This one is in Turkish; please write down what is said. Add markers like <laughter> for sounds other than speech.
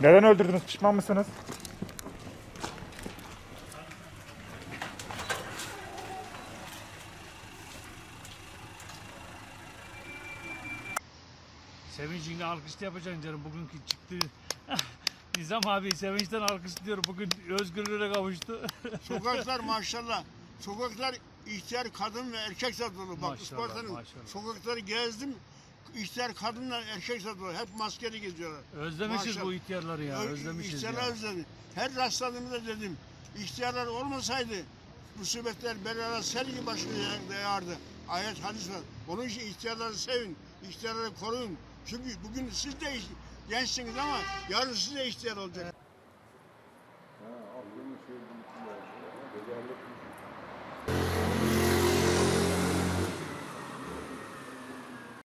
Neden öldürdünüz? Pişman mısınız? Sevinç'in alkış yapacaksın canım bugünkü çıktı. Nizam abi sevinçten alkışlıyor. Bugün özgürlüğüne kavuştu. <laughs> Sokaklar maşallah. Sokaklar ihtiyar kadın ve erkek dolu. Bak Maşallah, Isparta'nın maşallah. sokakları gezdim. İhtiyar kadınla erkek dolu. Hep maskeli geziyorlar. Özlemişiz Maşallah. bu ihtiyarları ya. Özlemişiz İhtiyarlar ya. özledim. Her rastladığımda dedim. İhtiyarlar olmasaydı musibetler belalar sel gibi başına yağardı. Ayet hadis var. Onun için ihtiyarları sevin. ihtiyarları koruyun. Çünkü bugün siz de gençsiniz ama yarın siz de ihtiyar olacak. Ha,